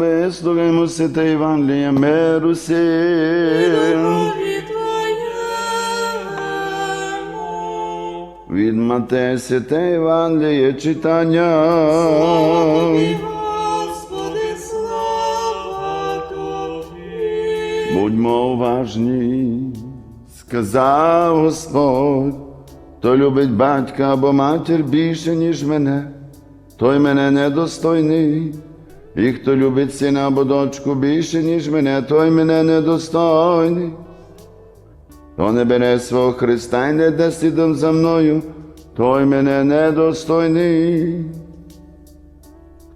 Вислухаймо святе Євангеліє миру сил. Від Матея святе Євангеліє читання. Тобі, Господи, слава Тобі. Будьмо уважні, сказав Господь, хто любить батька або матір більше, ніж мене, той мене недостойний. І хто любить сина або дочку більше, ніж мене, той мене недостойний. Хто не бере свого Христа і не йде слідом за мною, той мене недостойний.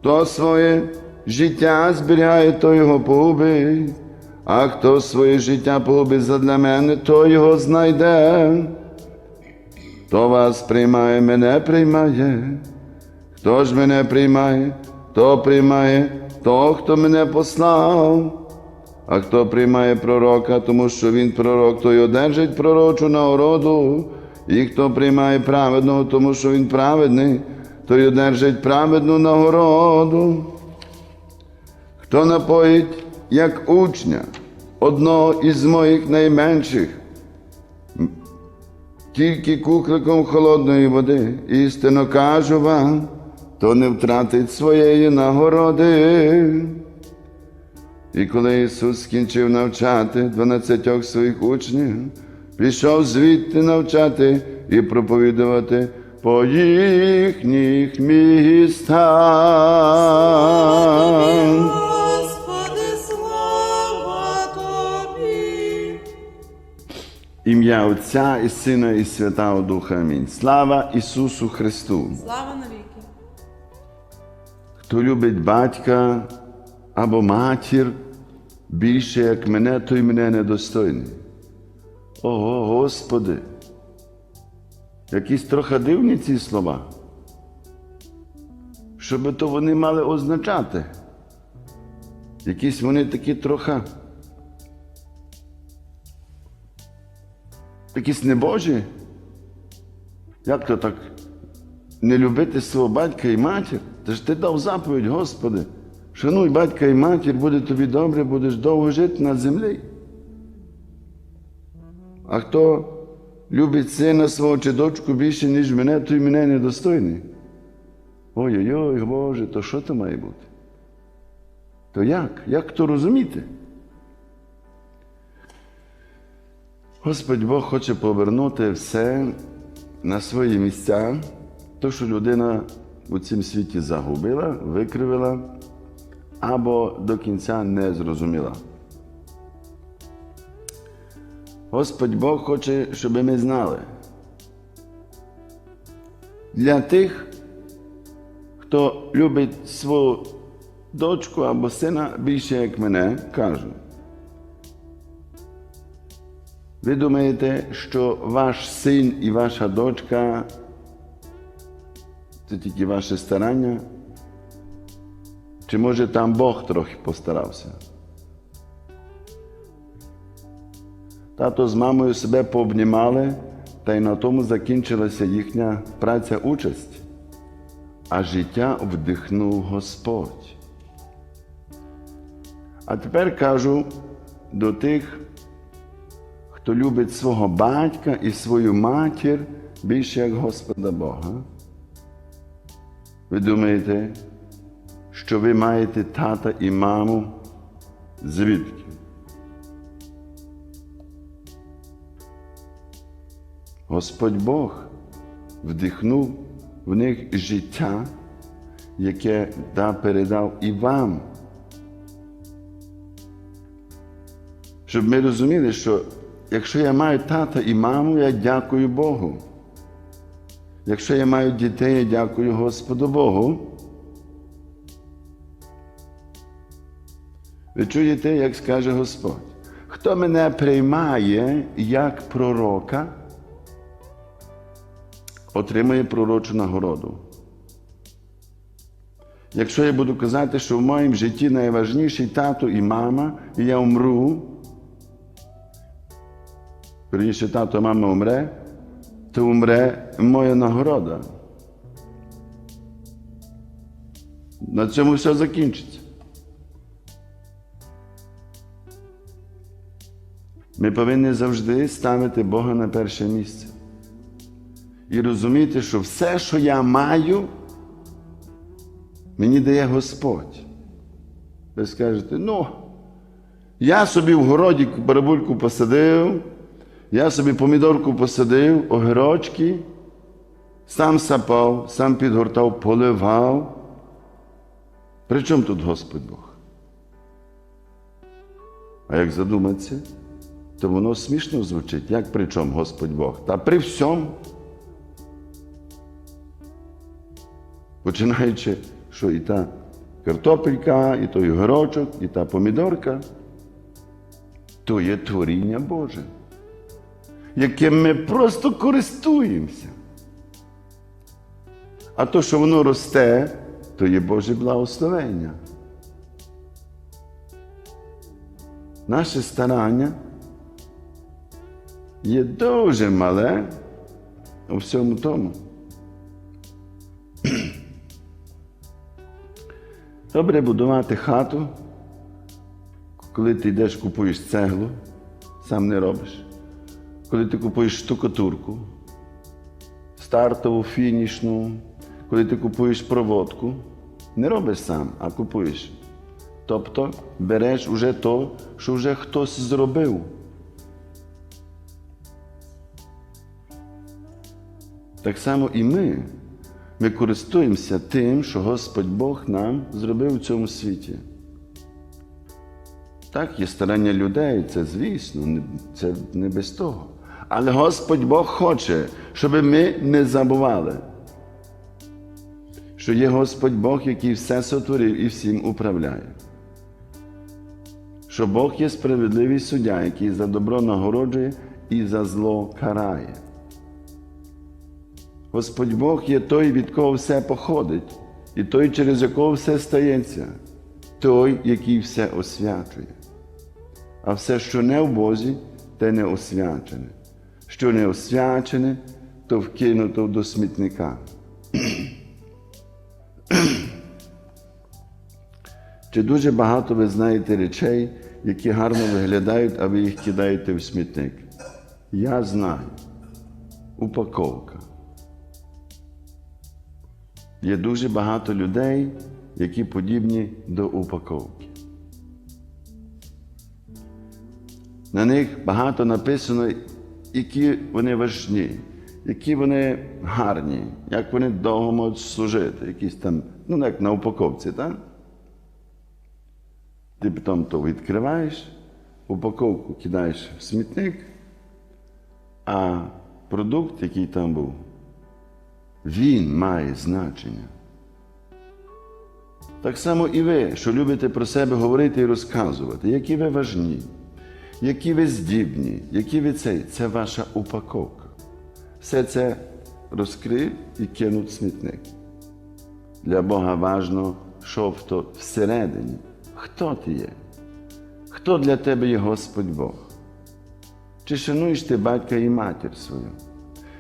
Хто своє життя зберігає, то його погубить, а хто своє життя погубить задля мене, то його знайде. Хто вас приймає, мене приймає. Хто ж мене приймає, то приймає того, хто мене послав. А хто приймає пророка, тому що він пророк, той одержить пророчу нагороду. І хто приймає праведного, тому що він праведний, той одержить праведну нагороду. Хто напоїть, як учня, одного із моїх найменших, тільки кухликом холодної води, істинно кажу вам, то не втратить своєї нагороди. І коли Ісус скінчив навчати дванадцятьох своїх учнів, пішов звідти навчати і проповідувати по їхніх містах. Господи, слава. Ім'я Отця і Сина, і Святого Духа. Амінь. Слава Ісусу Христу! Слава навіки. Хто любить батька або матір більше, як мене, той мене недостойний. Ого, Господи! Якісь трохи дивні ці слова. Щоб то вони мали означати. Якісь вони такі трохи. Якісь небожі. Як то так? не любити свого батька і матір. Та ж ти дав заповідь, Господи. Шануй батька і матір, буде тобі добре, будеш довго жити на землі. А хто любить сина свого чи дочку більше, ніж мене, той мене недостойний. Ой-ой-ой, Боже, то що то має бути? То як? Як то розуміти? Господь Бог хоче повернути все на свої місця, то, що людина у цім світі загубила, викривила або до кінця не зрозуміла. Господь Бог хоче, щоб ми знали. Для тих, хто любить свою дочку або сина більше, як мене, кажу. Ви думаєте, що ваш син і ваша дочка це тільки ваше старання? Чи може там Бог трохи постарався? Тато з мамою себе пообнімали, та й на тому закінчилася їхня праця участь, а життя вдихнув Господь. А тепер кажу до тих, хто любить свого батька і свою матір більше як Господа Бога. Ви думаєте, що ви маєте тата і маму звідки? Господь Бог вдихнув в них життя, яке да передав і вам. Щоб ми розуміли, що якщо я маю тата і маму, я дякую Богу. Якщо я маю дітей, я дякую Господу Богу. Ви чуєте, як скаже Господь? Хто мене приймає як пророка, отримує пророчу нагороду. Якщо я буду казати, що в моєму житті найважніший тато і мама, і я умру, Верніше, тато, і мама умре, то умре моя нагорода. На цьому все закінчиться. Ми повинні завжди ставити Бога на перше місце. І розуміти, що все, що я маю, мені дає Господь. Ви скажете, ну, я собі в городі барабульку посадив я собі помідорку посадив, огірочки, сам сапав, сам підгортав, поливав. При чому тут Господь Бог? А як задуматися, то воно смішно звучить. Як при чому Господь Бог? Та при всьому. Починаючи, що і та картопелька, і той огірочок, і та помідорка, то є творіння Боже, яким ми просто користуємося. А то, що воно росте, то є Боже благословення. Наше старання є дуже мале у всьому тому. Добре будувати хату, коли ти йдеш, купуєш цеглу, сам не робиш. Коли ти купуєш штукатурку, стартову, фінішну, коли ти купуєш проводку, не робиш сам, а купуєш. Тобто береш уже то, що вже хтось зробив. Так само і ми. Ми користуємося тим, що Господь Бог нам зробив у цьому світі. Так, є старання людей, це звісно, це не без того. Але Господь Бог хоче, щоб ми не забували, що є Господь Бог, який все сотворив і всім управляє. Що Бог є справедливий суддя, який за добро нагороджує і за зло карає. Господь Бог є той, від кого все походить, і той, через якого все стається, той, який все освячує. А все, що не в Бозі, те не освячене. Що не освячене, то вкинуто до смітника. Чи дуже багато ви знаєте речей, які гарно виглядають, а ви їх кидаєте в смітник? Я знаю. Упаковка. Є дуже багато людей, які подібні до упаковки. На них багато написано, які вони важні, які вони гарні, як вони довго можуть служити, якісь там, ну як на упаковці, так? Ти потім то відкриваєш, упаковку кидаєш в смітник, а продукт, який там був, він має значення. Так само і ви, що любите про себе говорити і розказувати, які ви важні, які ви здібні, які ви цей, це ваша упаковка. Все це розкрив і кинув смітник. Для Бога важно, що в то всередині. Хто ти є? Хто для тебе є Господь Бог? Чи шануєш ти батька і матір свою?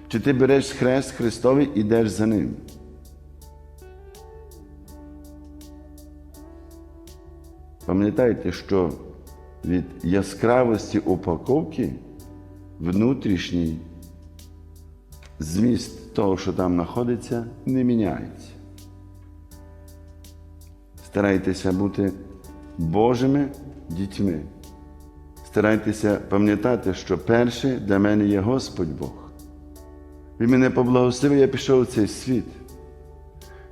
Чи ти береш хрест Христовий і йдеш за ним? Пам'ятайте, що від яскравості упаковки внутрішній зміст того, що там знаходиться, не міняється. Старайтеся бути Божими дітьми. Старайтеся пам'ятати, що перше для мене є Господь Бог. Він мене поблагословив, я пішов у цей світ,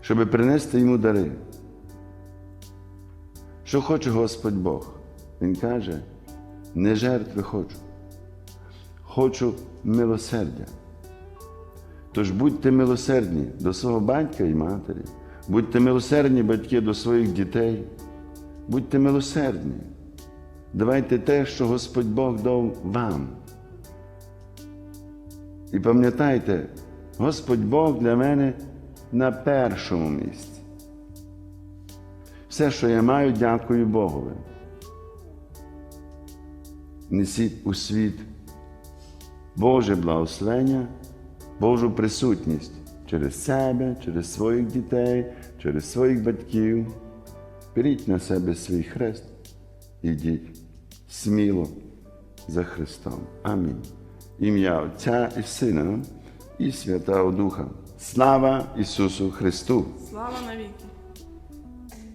щоб принести йому дари. Що хоче Господь Бог? Він каже, не жертви хочу, хочу милосердя. Тож будьте милосердні до свого батька і матері, будьте милосердні батьки до своїх дітей, будьте милосердні. Давайте те, що Господь Бог дав вам. І пам'ятайте, Господь Бог для мене на першому місці. Все, що я маю, дякую Богові. Несіть у світ Боже благословення, Божу присутність через себе, через своїх дітей, через своїх батьків. Беріть на себе свій хрест, ідіть сміло за Христом. Амінь. Ім'я Отця і Сина і Святого Духа. Слава Ісусу Христу! Слава навіки.